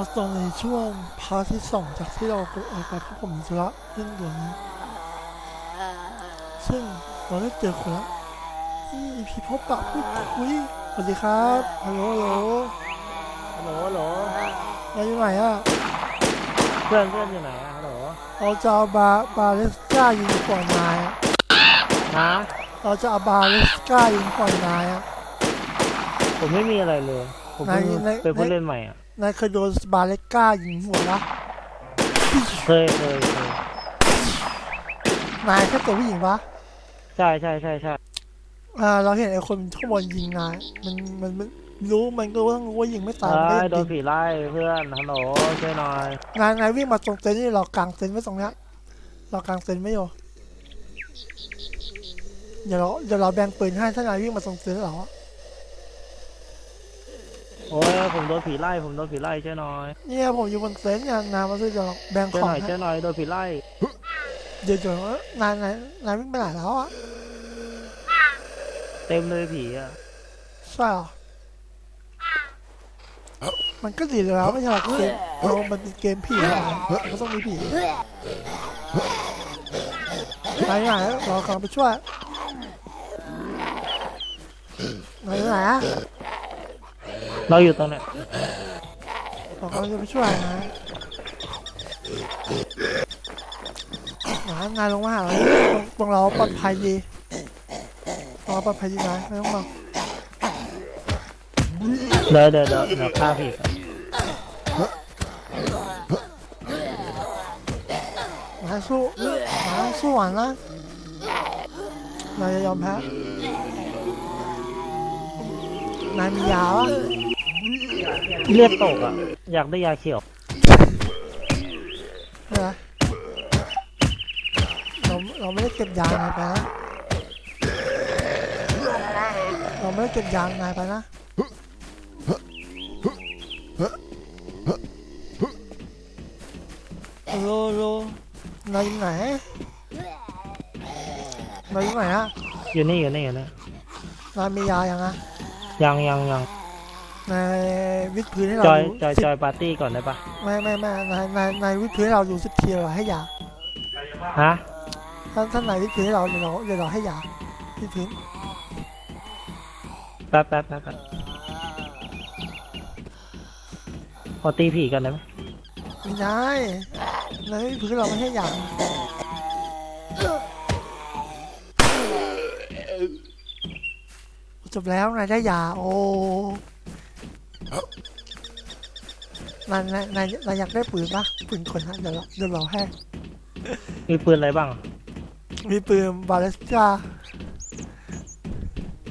มาส่งในช่วงพาร์ทที่สองจากที่เราไปเออกไปพบผมธุระเรื่องด่วนนี้ซึ่งเราได้เจอคนละนี่พี่พบปะพูดคุยสวัสดีครับฮัลโหลฮัลโหลฮัลโหลฮัลโหลนายอยู่ไหนอะเพื่อนเพื่อนอยู่ไหนอะฮัลโหลเราจะเอาบาบาเลสก้ายิงก่อนนายอะฮะเราจะเอาบาเลสก้ายิงก่อนนายอะผมไม่มีอะไรเลย ผมเพิ่งไหนไหนเป็นผู้เล่นใหม่อะ นายเคยโดนบาเลก้ายิงหัวละเคยเคยเคยนายแค่ตัวผู้หญิงปะใช่ใช่ใช่ใช่อ่า เราเห็นไอ้คนข้างบนยิงนายมันมันมันรู้มันก็ต้องรู้ว่ายิงไม่ตายมันก็เอ้ยโดยินงผีไล่เพื่อนฮัลโหลช่วยหน่อยนายนายวิ่งมาตรงเต็นท์นี่เรากางเต็นท์ไว้ตรงเนี้ยเรากางเต็นท์ไม่อยู่เดี๋ยวเราเดี๋ยวเราแบ่งปืนให้ถ้านายวิ่งมาตรงเต็นท์เราอะ โอ้ยผมโดนผีไล่ผมโดนผีไล่ช่วยหน่อยเนี่ยผมอยู่บนเต็นท์เนี่ยนายมาซื้อเดี๋ยวเราแบ่งช่วยของหน่อยให้ช่วยหน่อยโดนผีไล่เดี๋ยวเดี๋ยวนายนายนายวิ่งไปไหนแล้วอะเต็มเลยผีอะใช่เหรอมันก็ดีแล้วไม่ใช่หรอเกมเรามันเป็นเกมผีเหรอมันก็ต้องมีผีนายอยู่ไหนเรากำลังไปช่วยนายอยู่ไหนอะ เราอยู่ตรงเนี้ยเรากำลังจะไปช่วยนะนายนายลงมาหาเราดิตรงตรงเราปลอดภัยดีตรงเราปลอดภัยดีนะไม่ต้องมาเดี๋ยวเดี๋ยวเดี๋ยวเดี๋ยวฆ่าผีก่อนนายสู้นายต้องสู้อะนะนายจะยอมแพ้นายมียาวะ เลือดตกอะ อยากได้ยาเขียวใช่ไหมเราเราไม่ได้เก็บยางนายไปนะเราไม่ได้เก็บยางนายไปนะโลโลนายอยู่ไหนนายอยู่ไหนอะอยู่นี่อยู่นี่อยู่นี่นายมียายังอะยังยังยัง นายวิดพื้นให้เราจอยดูจอยสิบจอยปาร์ตี้ก่อนได้ปะไม่ไม่ไม่นายนายนายวิดพื้นให้เราดูสิบทีเราให้ยาฮะถ้าถ้านายวิดพื้นให้เราเดี๋ยวเราเดี๋ยวเราให้ยาวิดพื้นแป๊บแป๊บแป๊บแป๊บขอตีผีกันได้ไหมไม่ได้นายวิดพื้นเราไม่ให้ยาจบแล้วนายได้ยาโอ้ นายนายนายนายอยากได้ปืนปะปืนคนฮะเดี๋ยวเราเดี๋ยวเราให้ มีปืนอะไรบ้าง มีปืนบาเลสกา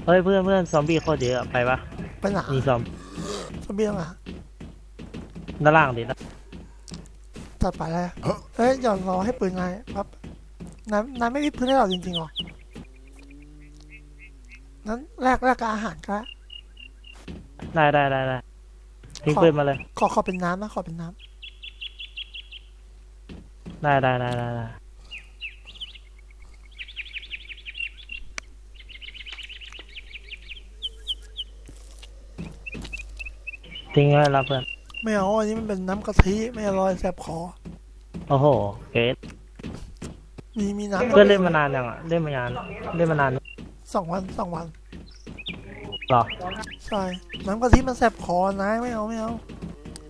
เฮ้ยเพื่อนเพื่อนซอมบี้โคตรเยอะไปปะไปไหนมีซอมซอมบี้ตรงไหนด้านล่างดินะจัดไปเลยเอ้ยเดี๋ยวรอให้ปืนนายครับนายนายไม่มีปืนให้เราจริงๆหรอนั้นแลกแลกกับอาหารก็ได้ได้ได้ได้ได้ ทิ้งปืนมาเลย ขอขอเป็นน้ำนะขอเป็นน้ได้ได้ได้ได้ได้ทิ้งไว้แล้วเพื่อนำไม่เอาอันนี้มันเป็นน้ำกะทิไม่อร่อยแสบคอโอ้โห เกรดมีมีน้ำเพื่อนเล่นมานานยังอะ เล่นมานาน เล่นมานานสองวันสองวัน หรอ ใช่น้ำกะทิมันแสบคอนะไม่เอาไม่เอา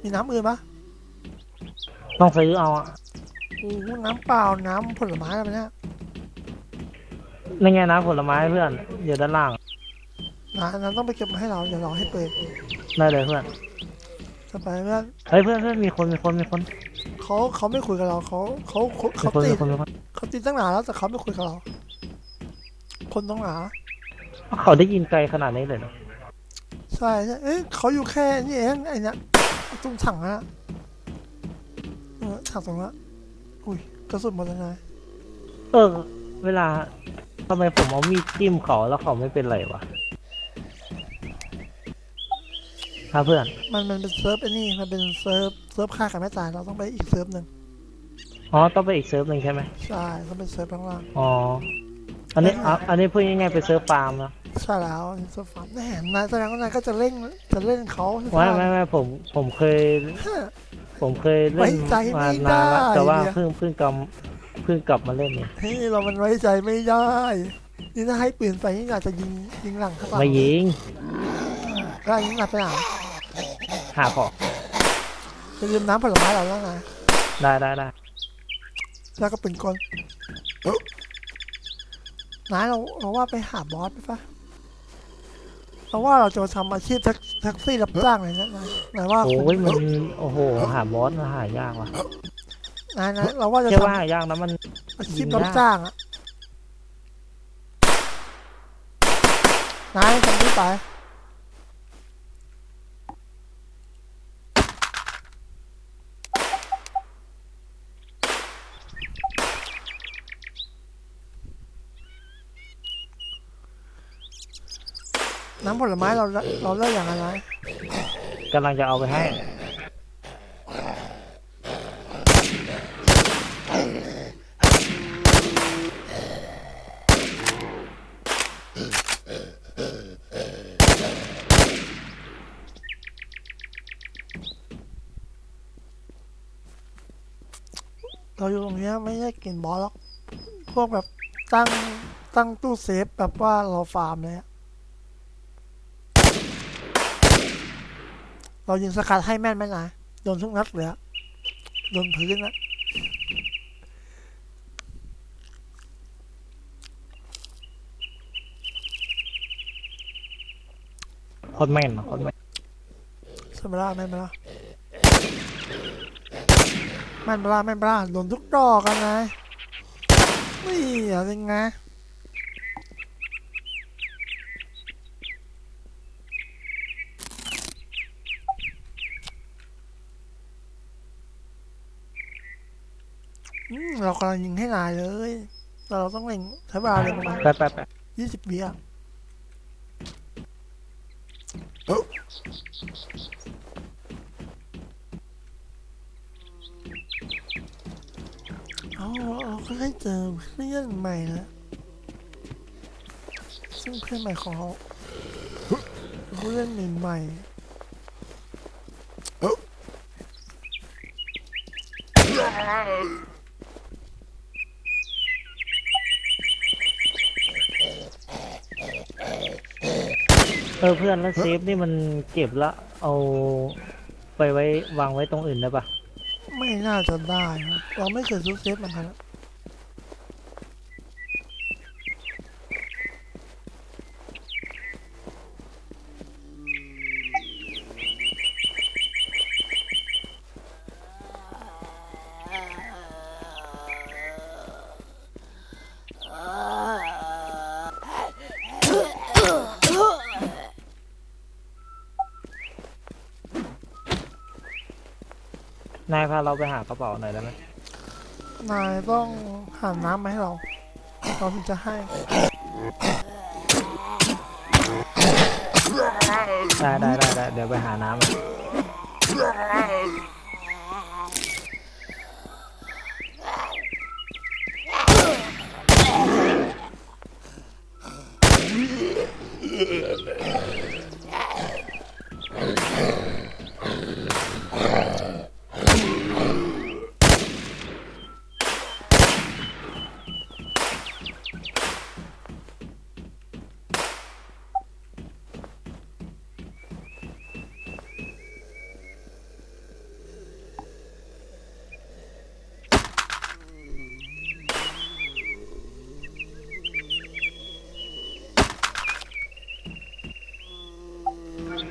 มีน้ำอื่นปะต้องซื้อเอาอะโอ้โหน้ำเปล่าน้ำผลไม้อะไรเนี่ยนี่ไงน้ำผลไม้เพื่อนอยู่ด้านล่าง นะอันนั้นต้องไปเก็บมาให้เราเดี๋ยวรอให้เปิดได้เลยเพื่อนจะไปเพื่อนเฮ้ยเพื่อนเพื่อนมีคนมีคนมีคนเขาเขาไม่คุยกับเราเขาเขาเขามีเขาคนติมีดคนมีคนเขาติดตั้งนานแล้วแต่เขาไม่คุยกับเรา คนต้องหนาเขาได้ยินไกลขนาดนี้เลยเหรอ ใช่ใช่เอ้ยเขาอยู่แค่นี่เองไอ้เนี่ยตรงถังอะเออถังตรงนั้นอุ้ยกระสุนหมดแล้วไงเออ เวลาทำไมผมเอามีดจิ้มเขาแล้วเขาไม่เป็นไรวะฮะเพื่อน มันมันเป็นเซิร์ฟไอ้นี่ มันเป็นเซิร์ฟเซิร์ฟฆ่ากันไม่ตายเราต้องไปอีกเซิร์ฟหนึ่งอ๋อ ต้องไปอีกเซิร์ฟหนึ่งใช่ไหมใช่ ต้องเป็นเซิร์ฟข้างล่าง อ๋อ อันนี้อะอันนี้พูดง่ายๆไปเซิร์ฟฟาร์มนะใช่แล้วโซฟาแน่นายแสดงว่านายก็จะเล่นจะเล่นเขาใช่ไหมไม่ไม่ไม่ผมผมเคยผมเคยเล่นไว้ใจมาไม่นานแล้วได้แต่ว่าเนี่ย เพิ่งเพิ่งกลับเพิ่งกลับมาเล่นเนี่ยเฮ้ยเรามันไว้ใจไม่ได้ นี่ถ้าให้ปืนไปนี่อาจจะยิงยิงหลังเข้าไปไม่ยิงก็ยิงหลังไปหลังหาของจะลืมน้ำผลไม้เราแล้วนะได้ได้ได้แล้วก็ปืนกล นายเราเราว่าไปหาบอสไปปะเราว่าเราจะทำอาชีพแท็กแท็กซี่รับจ้างเลยนะนายนายว่าโอ้ยมันโอ้โหหาบอสมาหายากว่ะนายนะเราว่าจะแค่ทว่าหายากนะมันำอาชีพรับจ้างอะนายทำที่ไป น้ำผลไม้เราเราเลิกอย่างไรกำลังจะเอาไปให้ เราอยู่ตรงเนี้ยไม่ได้กินบอสหรอก พวกแบบตั้งตั้งตู้เซฟแบบว่าเราฟาร์มเลยอะ เรายิงสกัดให้แม่นไหมนะโดนทุกนัดเลยอะโดนพื้นอะโคตรแม่นอะโคตรแม่นใช่ไหมล่ะแม่นไหมล่ะแม่นไหมล่ะแม่นไหมล่ะโดนทุกดอกกันนะนี่อะไรไงอืมเรา กำลังยิงให้นายเลย แต่เราต้องเล็งใช้เวลาเล็งประมาณไปไปไปยี่สิบวิอะเอาเราก็ได้เจอเพื่อนใหม่แล้วซึ่งเพื่อนใหม่ของเราเพื่อนใหม่ เออเพื่อนแล้วเซฟนี่มันเก็บแล้วเอาไปไว้วางไว้ตรงอื่นได้ปะไม่น่าจะได้ครับเราไม่เคยซื้อเซฟเหมือนกันอ นายพาเราไปหากระเป๋าหน่อยได้ไหมนายต้องหาน้ำมาให้เรา เราถึงจะให้ ได้ได้ได้ได้เดี๋ยวไปหาน้ำ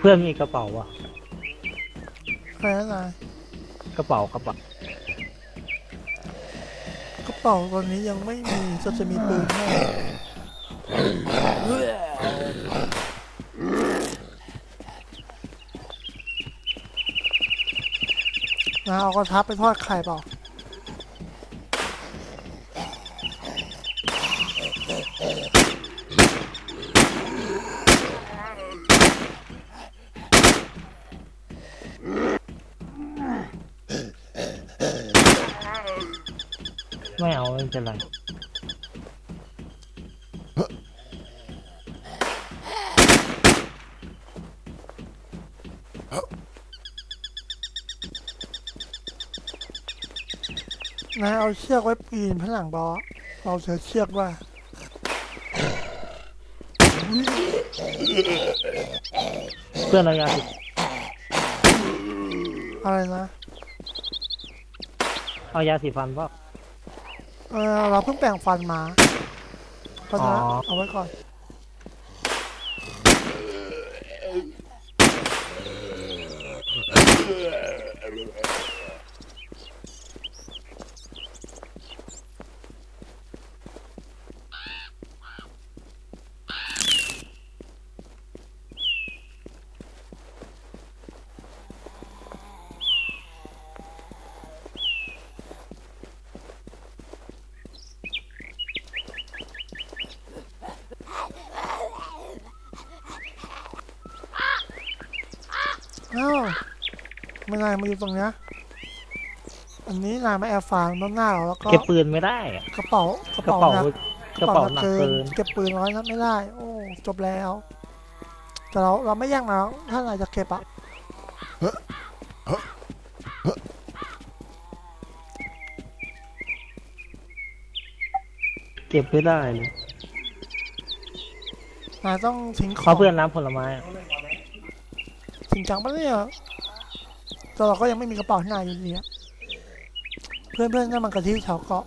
เพื่อนมีกระเป๋าวะอะไรนะนายกระเป๋ากระเป๋ากระเป๋าตอนนี้ยังไม่มีจะจะมีปืนให้นาเอากระทับไปทอดไข่เปล่า ป็นไร นายเอาเชือกไว้ปีนผนังบอสเราเสียเชือกว่า เพื่อนระยะสิอะไรนะ เอายาสีฟันเปล่ะ เออเราเพิ่งแปลงฟันมาเพราะฉะนั้นอ๋อเอาไว้ก่อน อ้าว ไม่นายมาอยู่ตรงเนี้ยอันนี้นายมาแอบฟางด้านหน้าเราแล้วก็เก็บปืนไม่ได้อะกระเป๋ากระกระเป๋าเป๋าหนัก กระเป๋าหนักเกิน เก็บปืนร้อยนัดไม่ได้ โอ้ จบแล้ว แต่เราเราไม่แย่งนะถ้านายจะเก็บอะเก็บไม่ได้เลยนายต้องทิ้งขเพองราะเพื่อนน้ำผลไม้อะจริงจังปะเนี่ย แต่เราก็ยังไม่มีกระเป๋าให้นายอยู่ดีอะเพื่อนเพื่อนนั่นมันกะทิแถวเกาะ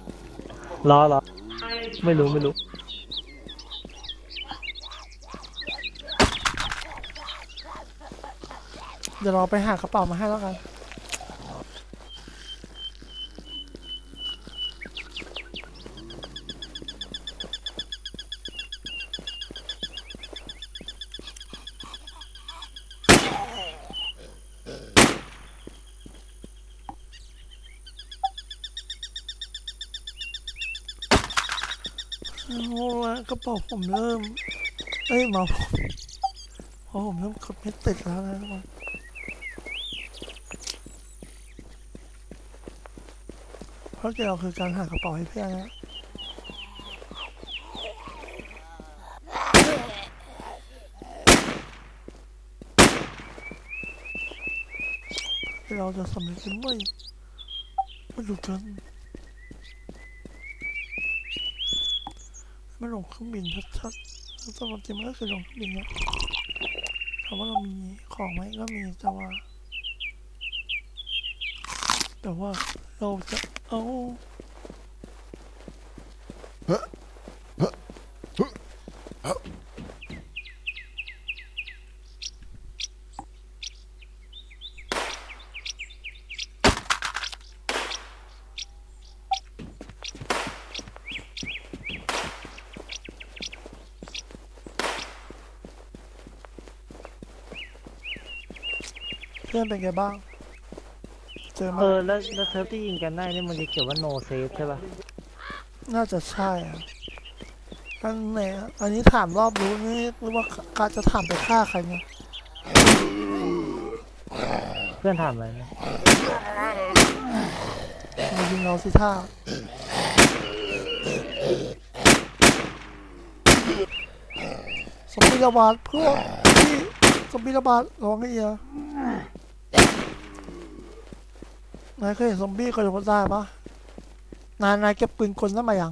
รอรอไม่รู้ไม่รู้ เดี๋ยวเราไปหากระเป๋ามาให้แล้วกัน โอ้ ยกระเป๋าผมเริ่ม เอ้ยมาผมพราะผมเริ่มกดไม่ติดแล้วนะทุกคนเพราะเกี่ยวคือการหากระเป๋าให้เพื่อนนะเราจะสำเร็จหรือไม่มาดูกัน ไม่ลงเครื่องบินชัดๆแล้วตอนจริงมันก็คือลงเครื่องบินเนี่ยถามว่าเรามีของไหมก็มีแต่ว่า แต่ว่าเราจะเอา พื่อนเป็นไงบ้าง เจอไหมาเออแล้วแล้วเซิร์ฟที่ยิงกันได้นี่มันจะเขียนว่า no save ใช่ป่ะน่าจะใช่อะอันไหนอะอันนี้ถามรอบรู้นี่หรือว่าการจะถามไปฆ่าใครเนี่ยเพื่อนถามอะไรนะมายิงเราสิท่าสมบิระบาดเพื่อที่สมบิระบาดร้องให้เอีย นายเคยเห็นซอมบี้กระโดดได้ปะนายนายเก็บปืนกลได้มาอย่าง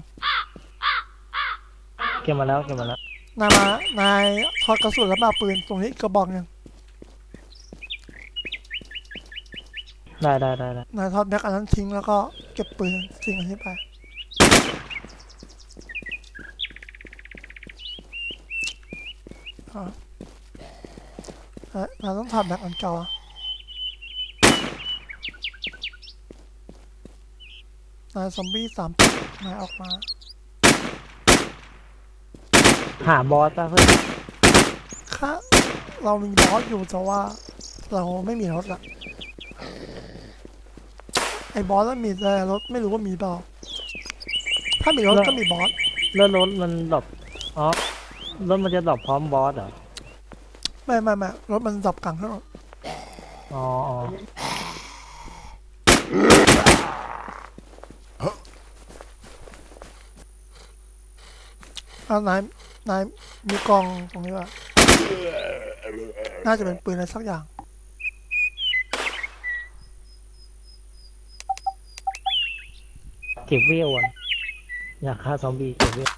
เก็บมาแล้วเก็บมาแล้วนายมานายทอดกระสุนแล้วมาเอาปืนตรงนี้กระบอกหนึ่งได้ได้ได้ได้นายทอดแบ็กอันนั้นทิ้งแล้วก็เก็บปืนทิ้งอันนี้ไป อะเอ้ยนายต้องถอดแบ็กอันเก่าอะ นายซอมบี้สามนายออกมา หาบอสป่ะเพื่อนค่ะ เรามีบอสอยู่แต่ว่า เราไม่มีรถละไอ้บอสแล้วมีแต่รถไม่รู้ว่ามีเปล่า ถ้ามีรถก็มีบอส แล้วรถมันดรอปอ๋อรถมันจะดรอปพร้อมบอสเหรอ ไม่ไม่ไม่รถมันดับกลางถนนอ๋ออ๋อ เอานายนายมีกองตรงนี้ว่ะน่าจะเป็นปืนอะไรสักอย่าง เก็บเวลอะอยากฆ่าซอมบี้เก็บเวล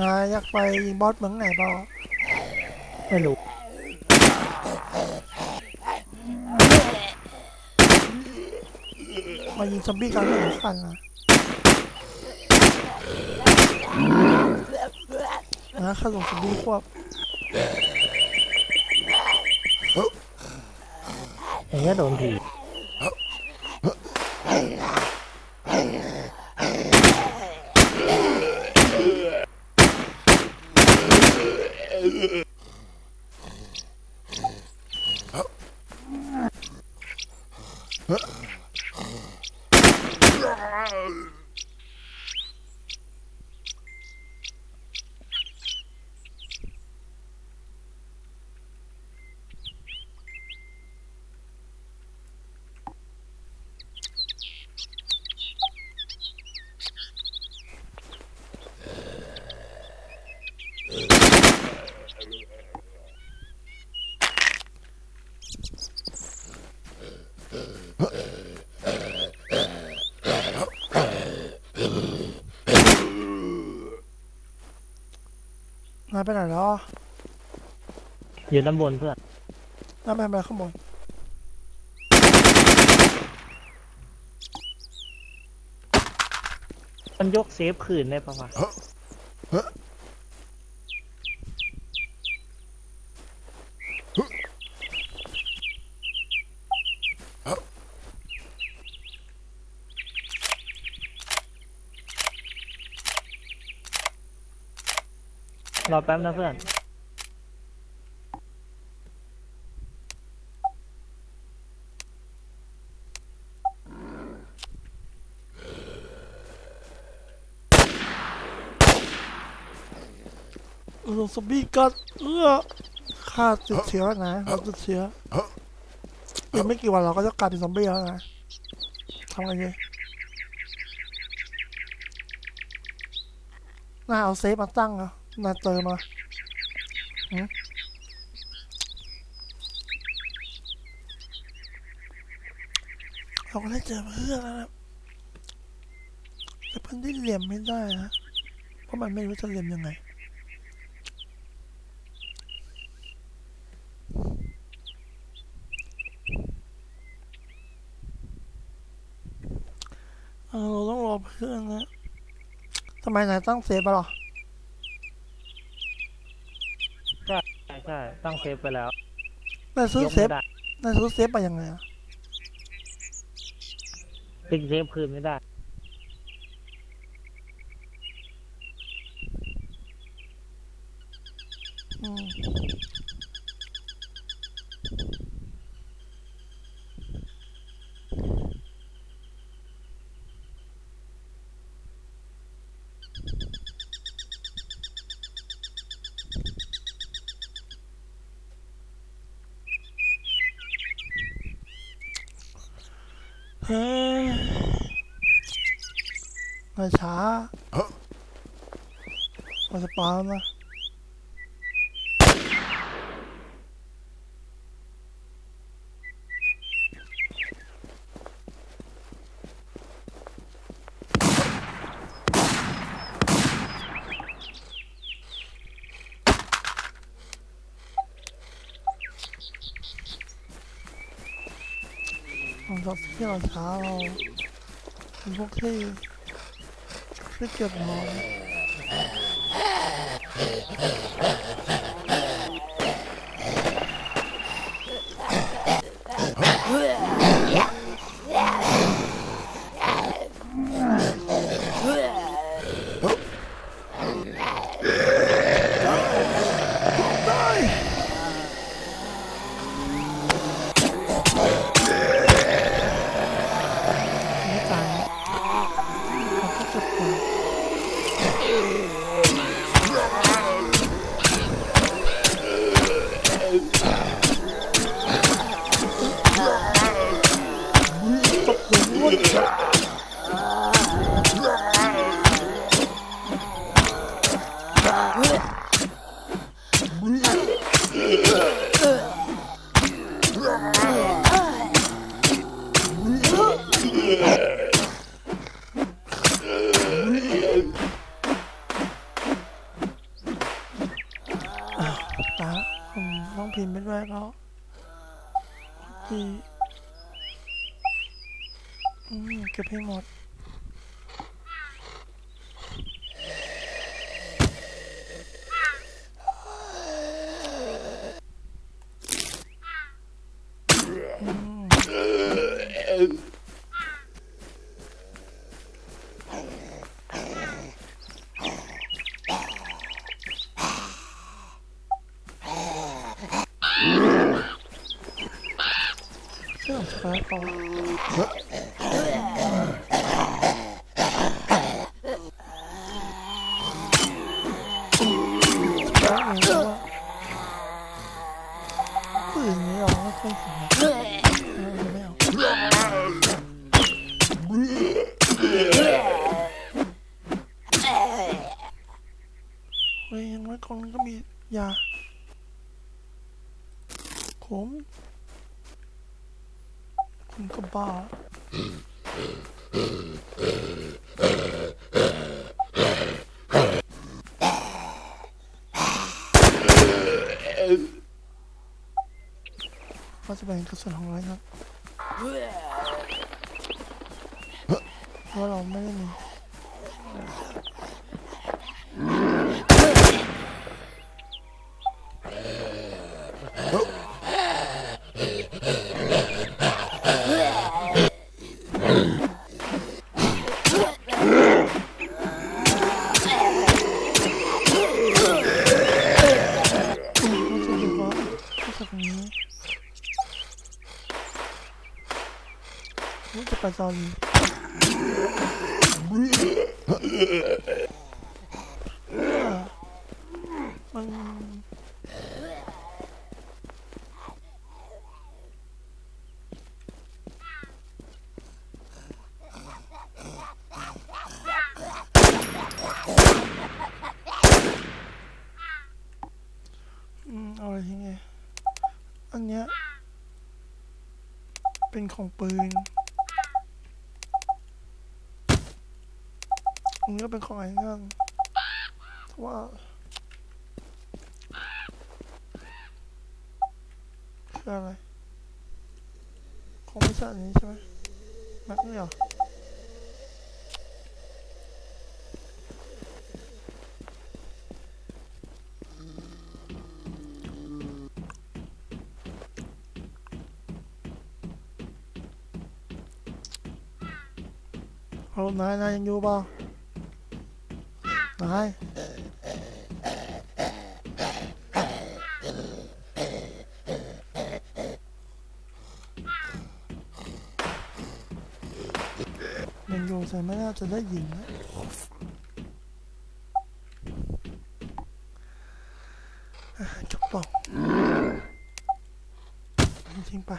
นายอยาก ไปยิงบอสเมืองไหนเปล่าไม่รู้มายิงซอมบี้กลางถนนกันนะนะข้าส่งซอมบี้ควบอย่างเงี้ยโดนผีายไปไหนแล้วอยู่ด้านบนเพื่อนนายไปไปข้างบนมันยกเซฟคืนได้ปะวะ รอแป๊บนะเพื่อนส่งซอมบี้กัดเอื้อข้าติดเชื้อนะเราติดเชื้ออีกไม่กี่วันเราก็จะกลายเป็นซอมบี้แล้วนะทำไงดีน่าเอาเซฟมาตั้งเหรอะ น่าเจอมาเราก็ได้เจอเพื่อนแล้วนะแต่เพื่อนที่เหลี่ยมไม่ได้นะเพราะมันไม่รู้จะเหลี่ยมยังไงเราต้องรอเพื่อนนะทำไมนายตั้งเซฟอะหรอ ใช่ใช่ตั้งเซฟไปแล้วนายซื้อยกเซไม่ฟได้นายซื้อเซฟไปยังไงอะ ติงเซฟคืนไม่ได้ อืมเฮ้ย นายช้าเราจะปาแล้วนะหลังจากที่เราช้าเราเป็นพวกที่ ที่เอืมเก็บให้หมด มียาขมคุณก็บ้าว่าจะแบ่งกระสุนของร้อยครับเพราะเราไม่ได้มี ปตอนนี้มันอืมเอาอะไรทิ้งไงอันเนี้ยเป็นของปืน อั นนี้ก็เป็นของไอ้นั่นเพราะว่า คืออะไรคงไม่ใช่อันนี้ใช่ไหมแม็กนี่เหรอเอายยังอยู่เปยังอยู่แต่ไม่น่าจะได้ยินนะจบปอันนี้ทิ้งไป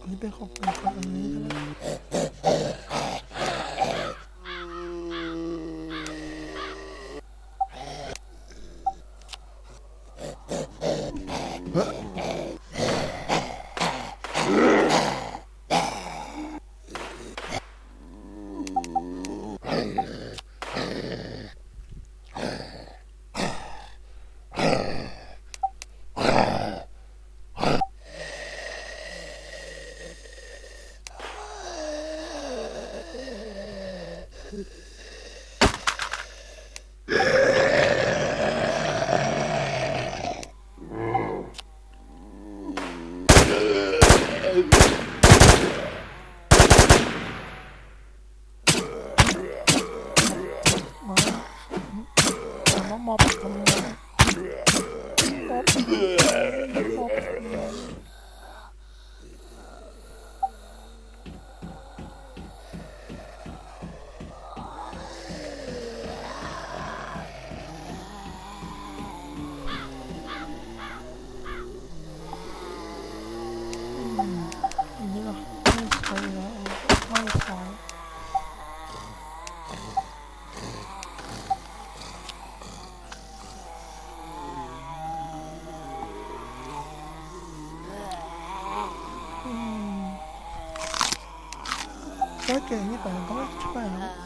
อันนี้เป็นของเป็นของอันนี้ใช่ไหม อืมก็เก่ง